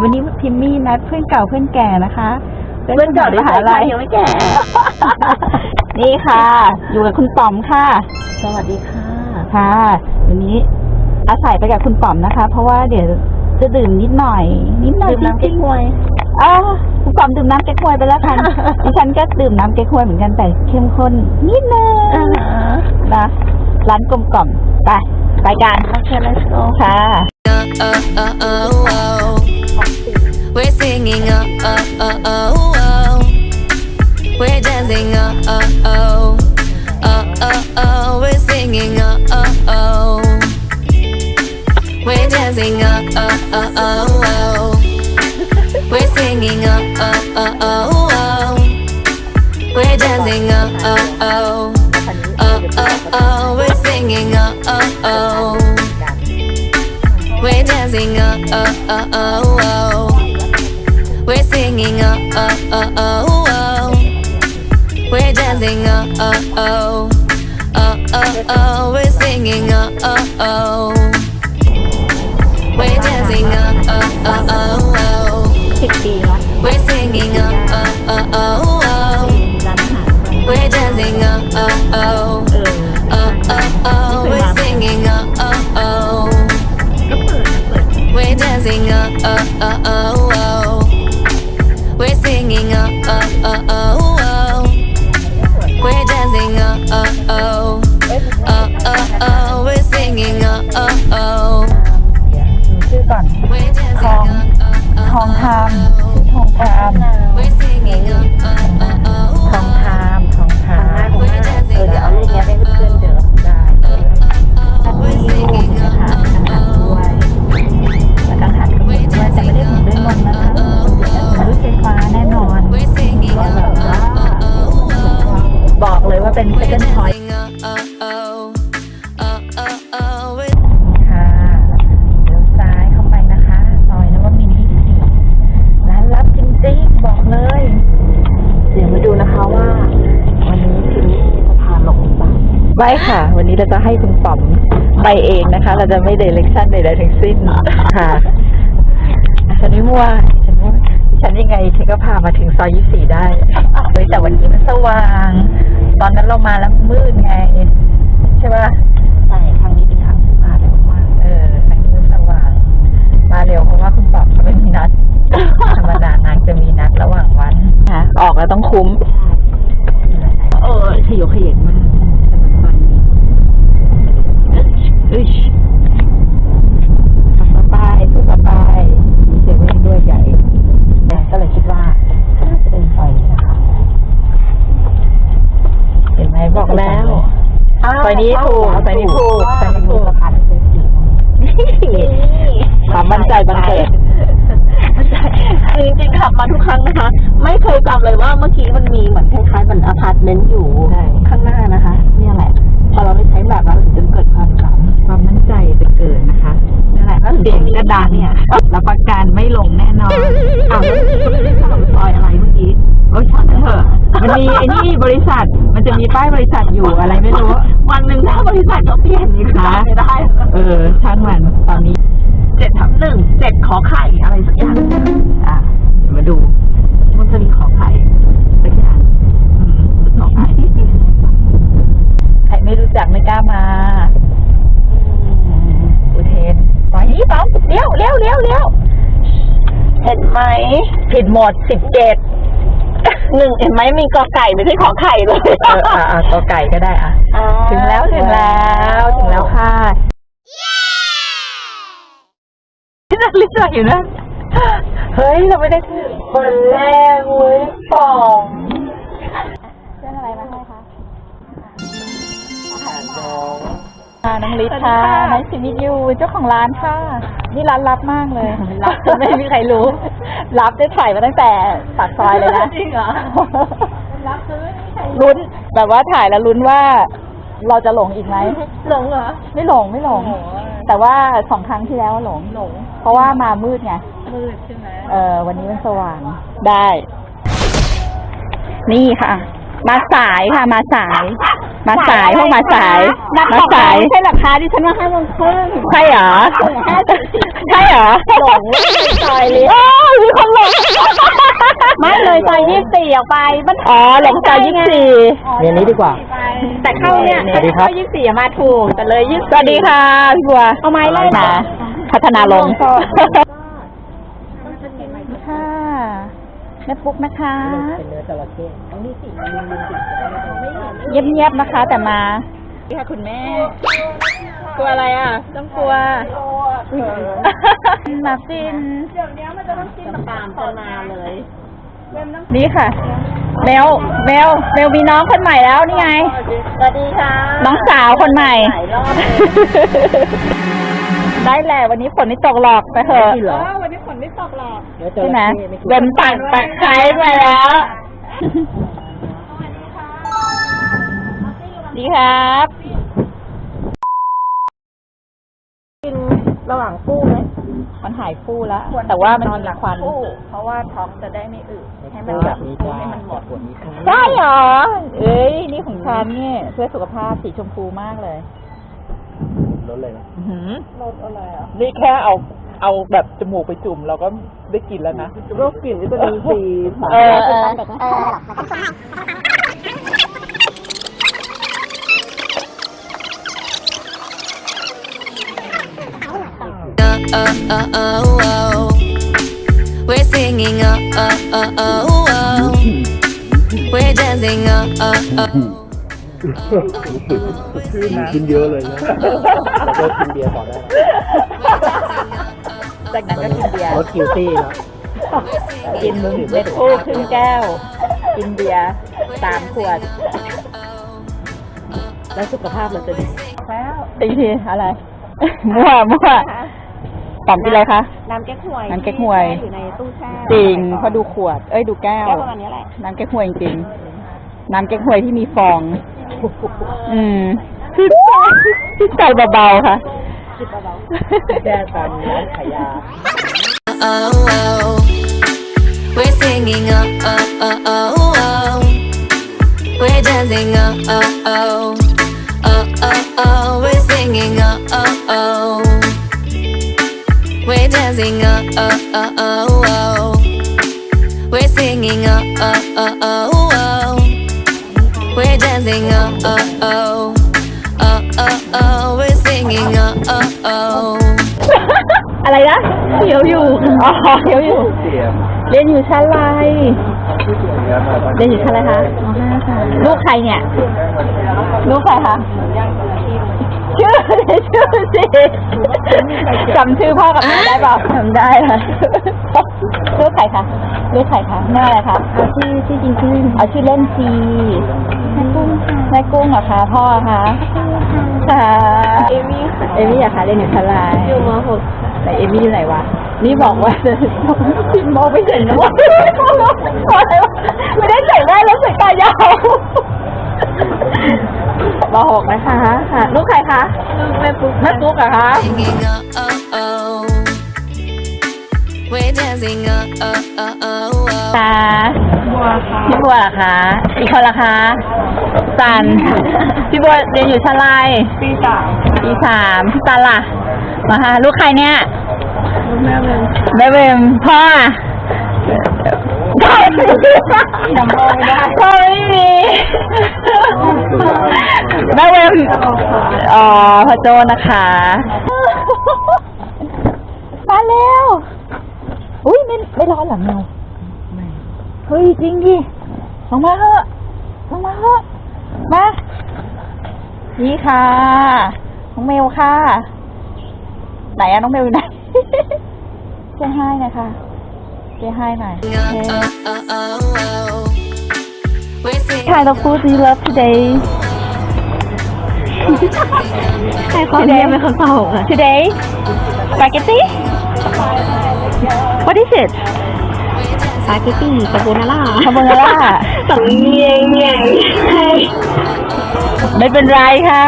วันนี้พิมมี่นัดเพื่อนเก่าเพื่อนแก่นะคะเพื่อนเก่าได้มหาใช่ลัยยังไม่แก่ นี่ค่ะ อยู่กับคุณป๋อมค่ะ สวัสดีค่ะค่ะวันนี้อาศัยไปกับคุณป๋อมนะคะ เพราะว่าเดี๋ยวจะดื่มนิดหน่อย นิดหน่อยดื่มน้ำจเก๊ริกงฮวยๆอ๋อคุณป๋อมดื่มน้ำเก๊กฮวยไปแล้วค่ะดิฉันก็ดื่มน้ำเก๊กฮวยเหมือนกันแต่เข้มข้นนิดนึงอ่านะร้านกลมกล่อมไปไปกันโอเค let's go ค่ะ singing, oh, oh, oh, oh, oh. We're dancing, oh, oh, oh. Oh, oh, oh. We're singing, oh, oh, oh. We're dancing, oh, oh, oh, oh, oh. We're singing, oh, oh, oh, oh, oh. We're dancing, oh, oh, oh. Oh, oh, oh. We're singing, oh, oh, oh. Oh, oh, oh, oh, oh dancing, oh oh oh oh oh. We're dancing, oh oh oh. Oh oh oh, we're singing, oh oh oh. We're dancing, oh oh oh oh. We're singing, oh oh oh oh. Oh, oh, oh, oh, oh, we're ค่ะเลี้ยวซ้ายเข้าไปนะคะซอยนวมินทร์24ร้านลับจริงๆ บอกเลย เดี๋ยวมาดูนะคะว่า วันนี้พิมมี่จะพาหลงหรือเปล่าไม่ค่ะ วันนี้เราจะให้คุณป๋อมไปเองนะคะ เราจะไม่เดเรคชั่นใดๆทั้งสิ้นค่ะฉันไม่มั่วฉันว่าฉันยังไงฉันก็พามาถึงซอยยี่สี่ได้เฮ้ยแต่วันนี้มันสว่าง ตอนนั้นเรามาแล้วมืดไง ใช่ป่ะใช่ครั้งนี้เป็นครั้งที่มาเร็วมากเออทางนี้มันสว่าง มาเร็วเพราะว่าคุณป๋อมเขาไม่มีนัด ธรรมดานางจะมีนัดระหว่างวัน ค่ะ ออกแล้วต้องคุ้ม เออขยโยขยเยงมาก เอ้ยสบายสุดสบายมีเซเว่นด้วยใหญ่ ก็เลยคิดว่าน่าจะเป็นซอยนี้นะคะ เห็นไหมบอกแล้วซอยนี้ถูกซอยนี้ถูกซอยนี้ถูก สะพานเป็นสี ความมั่น ใจบังเกิดคือจริงๆขับมาทุกครั้งนะคะ ไม่เคยจำเลยว่าเมื่อกี้มันมีเหมือนคล้ายๆเหมือนอพาร์ตเมนต์อยู่ใช่ ข้างหน้านะคะ เนี่ยแหละ พอเราได้ใช้แบบแล้วถึงเกิดความจำความมั่นใจจะเกิดนะคะนั่นแหละก็ถึงเสียงก็ดังเนี่ยรับประกันไม่หลงแน่นอนอ้าวแล้วคุณไม่ได้ถามซอยอะไรเมื่อกี้โอ้ยช่างมันเถอะมันมีไอ้นี่บริษัทมันจะมีป้ายบริษัทอยู่อะไรไม่รู้ วันหนึ่งถ้าบริษัทเขาเปลี่ยนนี่คือจำไม่ได้ เออช่างมันตอนนี้ เจ็ดทับหนึ่งเจ็ดขอไข่อะไรสักอย่างอะเดี๋ยวมาดูมันจะมีขอไข่สักอย่างอืมขอไข่ใครไม่รู้จักไม่กล้ามาอุเทนซอยนี้ปั๊มเลี้ยวเลี้ยวเลี้ยวเลี้ยวเห็นไหมผิดหมดสิบเจ็ดหนึ่งเห็นไหมมีกอไก่ไม่ใช่ขอไข่เลยเอออะอะตัวไก่ก็ได้อะอ่าถึงแล้วถึงแล้ว ถึงแล้วค่ะ นี่นักลิซ่าอยู่นะเฮ้ย เราไม่ได้ที่คนแรกเว้ยป่องเรื่องอะไรมาให้คะค่ะน้องลิศค่ะน้องชิมิยูเจ้าของร้านค่ะ นี่ร้านลับมากเลยลับจนไม่มีใครรู้รับได้ถ่ายมาตั้งแต่ปากซอยเลยนะจริงเหรอลุ้นแบบว่าถ่ายแล้วลุ้นว่า เราจะหลงอีกไหมหลงเหรอ ไม่หลงไม่หลง แต่ว่าสองครั้งที่แล้วหลงหลง เพราะว่ามามืดไง มืดใช่ไหมเออวันนี้มันสว่าง ได้ นี่ค่ะ มาสายค่ะ มาสาย มาสายพวกมาสายมาสายใช่หลักฐานที่ฉันว่าห้าโมงครึ่งใช่เหรอห้าสิบใช่เหรอหลงซอยลิฟต์โอ้ ไม่เลยซอยยี่สี่ออกไปมันอ๋อหลงซอยยี่สิบสี่เรียนนี้ดีกว่า แต่เข้าเนี่ยสวัสดีครับเข้ายี่สี่มาถูกแต่เลยยี่สวัสดีค่ะพี่บัวเอาไม้ไล่ค่ะพัฒนาลงลงก่อนค่ะแม่ปุ๊กนะคะเป็นเนื้อจระเข้ต้องนี่สิเงียบๆนะคะ แต่มาค่ะคุณแม่ กลัวอะไรอะ ต้องกลัวมาฟินตามกันมาเลย นี่ค่ะเมลเมลเมลมีน้องคนใหม่แล้วนี่ไง สวัสดีค่ะน้องสาวคนใหม่หลายรอบเลยได้แหละวันนี้ฝนไม่ตกหรอกไปเถอะที่เหรอวันนี้ฝนไม่ตกหรอกเนื้อจใช่ระไหมเข้ไม่กินเดินปักปักไคร้มาแล้วดีครับ กินระหว่างคู่ไห มมันหายฟู่แล้วแต่ว่ามันมีควันเพราะว่าท้องจะได้ไม่อืดให้มันแบแบบบนี้จ้าแบบปวดนี้ค่ะใช่เหรอ เอ้ย นี่ของฉันเนี่ยเพื่อสุขภาพสีชมพูมากเลย ลดเลยนะรสอะไรอะนี่แค่เอา เอาแบบจมูกไปจุ่มเราก็ได้กลินแล้วนะ โรคกลิ่นวิตามินซี เออเออ oh, oh, oh, oh. We're singing, oh, oh, oh, oh, oh. We're dancing, oh, oh, oh. กินเยอะเลยนะแล้วก็กินเบียร์ต่อได้จากนั้นก็กินเบียร์ลดคิวตี้แล้วกินเม็ดคู่ครึ่งแก้ว กินเบียร์สามขวด แล้วสุขภาพเราจะดีแล้วตีทีอะไรมั่วมั่ว ต๋อมกินอะไรคะ น้ำแก้หวยน้ำแก๊กฮวย ที่อยู่ในตู้แช่จริงเพราะดูขวด เอ้ยดูแก้ว แก้วประมาณนี้แหละน้ำแก๊กฮวยจริงๆน้ำแก๊กฮวยที่มีฟอง อืมชื่นใจชื่นใจเบาๆค่ะแก้ตามร้านขายยา oh, oh. We're singing, oh, oh, oh, oh, oh. We're dancing, oh, oh, oh. Oh, singing, oh, oh, oh, oh, oh. We're dancing, oh, oh, oh. Oh, oh, oh. We're singing, oh, oh, oh. อะไรนะเขียวอยู่อ๋อเขียวอยู่เสียมเรียนอยู่ชั้นอะไรเนื้อมาบ้านเรียนอยู่ชั้นอะไรคะมห้าค่ะลูกใครเนี่ย ลูกใครคะชื่อชื่อ สิจำชื่อพ่อกับแม่ได้เปล่าจำได้ค่ะลูกใครคะลูกใครคะแม่อะไรคะเอาชื่อชื่อจริงชื่อเอาชื่อเล่นซีแม่กุ้งค่ะแม่กุ้งเหรอคะพ่อคะค่ะเอมี่ค่ะเอมี่อะคะเรียนอยู่ชั้นอะไรอยู่มหกไหนเอมี่อยู่ไหนวะ นี่บอกว่าพิมพ์มองไม่เห็นนะว่าไม่ได้ใส่แว่นแล้วใส่ตายาว มหกนะคะค่ะลูกใครคะลูกแม่ปุ๊กแม่ตุ๊กเหรอะคะ Singing, oh, oh, oh. We're dancing, oh, oh, oh, oh, oh. ตาบัวค่ะพี่บัวเหรอคะอีกคนละคะสัน พี่บัวเรียนอยู่ชั้นอะไรปีสามปีสามพี่ตันล่ะมาฮะลูกใครเนี่ยลูกแม่เป็นแม่เวมพ่ออะพ่อไม่มี จำพ่อไม่ได้พ่อไม่มีแม่เวมอ๋อพ่อโจนะคะ มาเร็ว อุ้ยไม่ไม่ร้อนหรอเมลเฮ้ยจริงดิลงมาเถอะลงมาเถอะมานี่ค่ะ น้องเมลค่ะ ไหนอะน้องเมลอยู่ไหนเซให้นะคะ เซให้หน่อย Oh, oh, oh, oh. We're singing, kind of food do you love today ใครคนเดียวเป็นคนตอบอะ today spaghetti what is it สปาเกตตี้คาโบนาร่า carbonara สำเนียงเนี่ยใช่ไม่เป็นไรค่ะ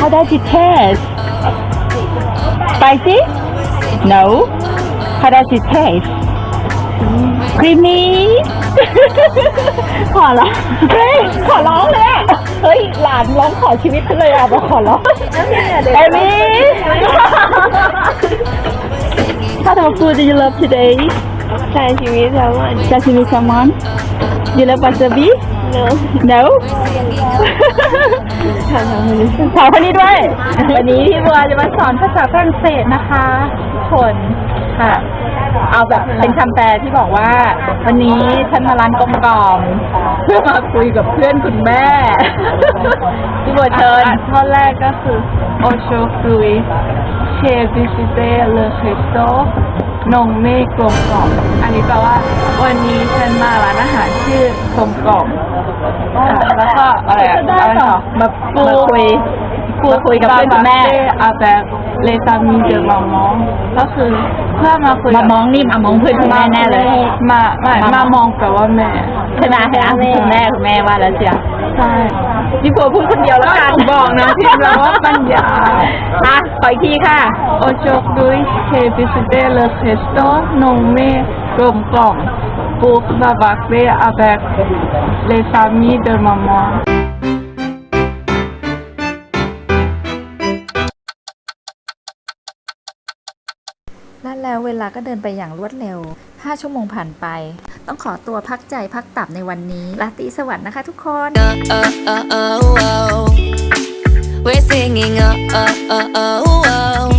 how does it taste spicy no how does it taste creamy ขอร้องเฮ้ยขอร้องเลยอะเฮ้ยหลานร้องขอชีวิตฉันเลยอะบอกขอร้องเอมี่ What kind of food do you love today ใช่ชีวิตแล้วมัน Sashimi salmon You love wasabi No No ทำทำไม่รู้สาวคนนี้ด้วย วันนี้พี่บัวจะมาสอนภาษาฝรั่งเศสนะคะทุกคนค่ะ เอาแบบเป็นคำแปลที่บอกว่า วันนี้ฉันมาร้านกลมกล่อมเพื่อมาคุยกับเพื่อนคุณแม่พี่บัวเชิญวันแรกก็คือโอโชคุยเชฟบิซิเต้เลอเคสโตนงเมฆกลมกล่อม อันนี้แปลว่า วันนี้ฉันมาร้านอาหารชื่อกลมกล่อมค่ะแล้วก็อะไรอะได้อะไรต่อต่อมามาคุยมาคุยกับเพื่อนคุณแม่อาแบบ เลซามีเดอมามอง ก็คือเพื่อมาคุยมามองนี่มามองเพื่อนคุณแม่แน่เลย มาไม่มามมามองแปลว่าแม่ใช่ไหมใช่ไหมคุณแม่คุณแม่ว่าแล้วเชียวใช่พี่บัวพูดคนเดียวแล้วกันบอกนะพี่แล้วว่าปัญญาอะขออีกทีค่ะ Aujourd'hui, j'ai visité le resto nommé Gom Gom pour bavarder avec les amis de maman. และ แล้วเวลาก็เดินไปอย่างรวดเร็ว 5 ชั่วโมงผ่านไป ต้องขอตัวพักใจพักตับในวันนี้ราตรีสวัสดิ์นะคะทุกคน We're singing, oh, oh, oh, oh, oh.